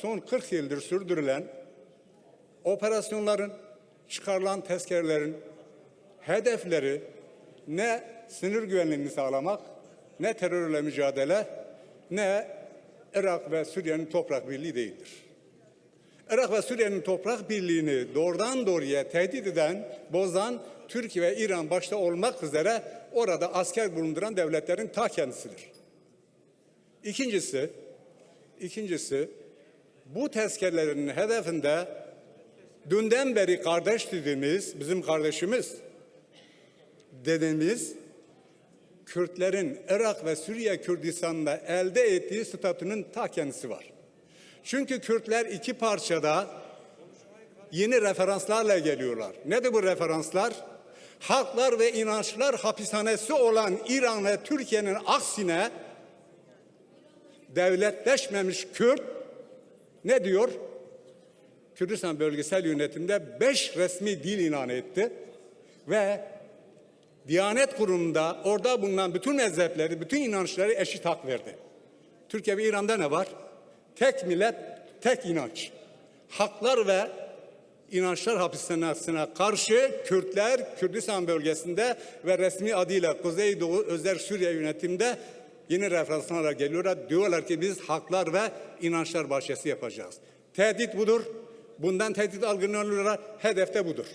son 40 yıldır sürdürülen operasyonların, çıkarılan tezkerelerin hedefleri ne sınır güvenliğini sağlamak, ne terörle mücadele, ne Irak ve Suriye'nin toprak birliği değildir. Irak ve Suriye'nin toprak birliğini doğrudan doğruya tehdit eden, bozan Türkiye ve İran başta olmak üzere orada asker bulunduran devletlerin ta kendisidir. İkincisi, ikincisi bu tezkerelerin hedefinde dünden beri kardeş dediğimiz, bizim kardeşimiz dediğimiz Kürtlerin Irak ve Suriye Kürdistan'da elde ettiği statünün ta kendisi var. Çünkü Kürtler iki parçada yeni referanslarla geliyorlar. Nedir bu referanslar? Halklar ve inançlar hapishanesi olan İran ve Türkiye'nin aksine devletleşmemiş Kürt ne diyor? Kürdistan bölgesel yönetimde beş resmi dil ilan etti ve Diyanet Kurumu'nda orada bulunan bütün mezhepleri, bütün inançları eşit hak verdi. Türkiye ve İran'da ne var? Tek millet, tek inanç. Haklar ve inançlar hapishanesine karşı Kürtler Kürdistan bölgesinde ve resmi adıyla Kuzeydoğu Özel Suriye yönetimde yeni referanslarla geliyorlar. Diyorlar ki biz haklar ve inançlar bahçesi yapacağız. Tehdit budur. Bundan tehdit algılanıyorlar. Hedef de budur.